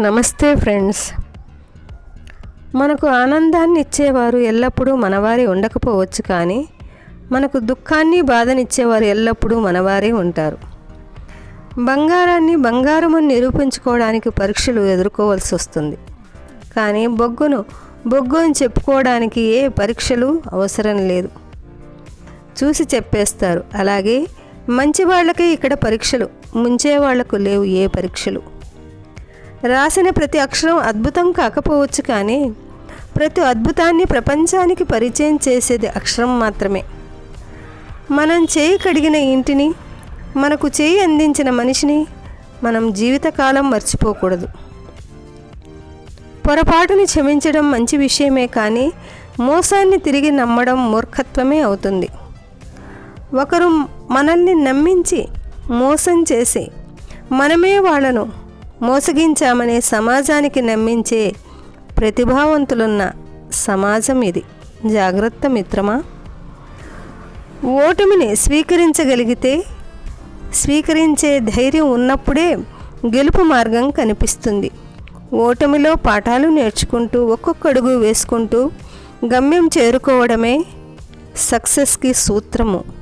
నమస్తే ఫ్రెండ్స్. మనకు ఆనందాన్ని ఇచ్చేవారు ఎల్లప్పుడూ మనవారే ఉండకపోవచ్చు కానీ మనకు దుఃఖాన్ని బాధనిచ్చేవారు ఎల్లప్పుడూ మనవారే ఉంటారు. బంగారాన్ని బంగారము నిరూపించుకోవడానికి పరీక్షలు ఎదుర్కోవాల్సి వస్తుంది. కానీ బొగ్గును బొగ్గు అని చెప్పుకోవడానికి ఏ పరీక్షలు అవసరం లేదు. చూసి చెప్పేస్తారు. అలాగే మంచి వాళ్ళకే ఇక్కడ పరీక్షలు ముంచే వాళ్ళకు లేవు ఏ పరీక్షలు. రాసిన ప్రతి అక్షరం అద్భుతం కాకపోవచ్చు కానీ ప్రతి అద్భుతాన్ని ప్రపంచానికి పరిచయం చేసేది అక్షరం మాత్రమే. మనం చేయి కడిగిన ఇంటిని మనకు చేయి అందించిన మనిషిని మనం జీవితకాలం మర్చిపోకూడదు. పొరపాటుని క్షమించడం మంచి విషయమే కానీ మోసాన్ని తిరిగి నమ్మడం మూర్ఖత్వమే అవుతుంది. ఒకరు మనల్ని నమ్మించి మోసం చేసి మనమే వాళ్ళను మోసగించామనే సమాజానికి నమ్మించే ప్రతిభావంతులున్న సమాజం ఇది. జాగ్రత్త మిత్రమా? ఓటమిని స్వీకరించగలిగితే స్వీకరించే ధైర్యం ఉన్నప్పుడే గెలుపు మార్గం కనిపిస్తుంది. ఓటమిలో పాఠాలు నేర్చుకుంటూ ఒక్కొక్క అడుగు వేసుకుంటూ గమ్యం చేరుకోవడమే సక్సెస్కి సూత్రము.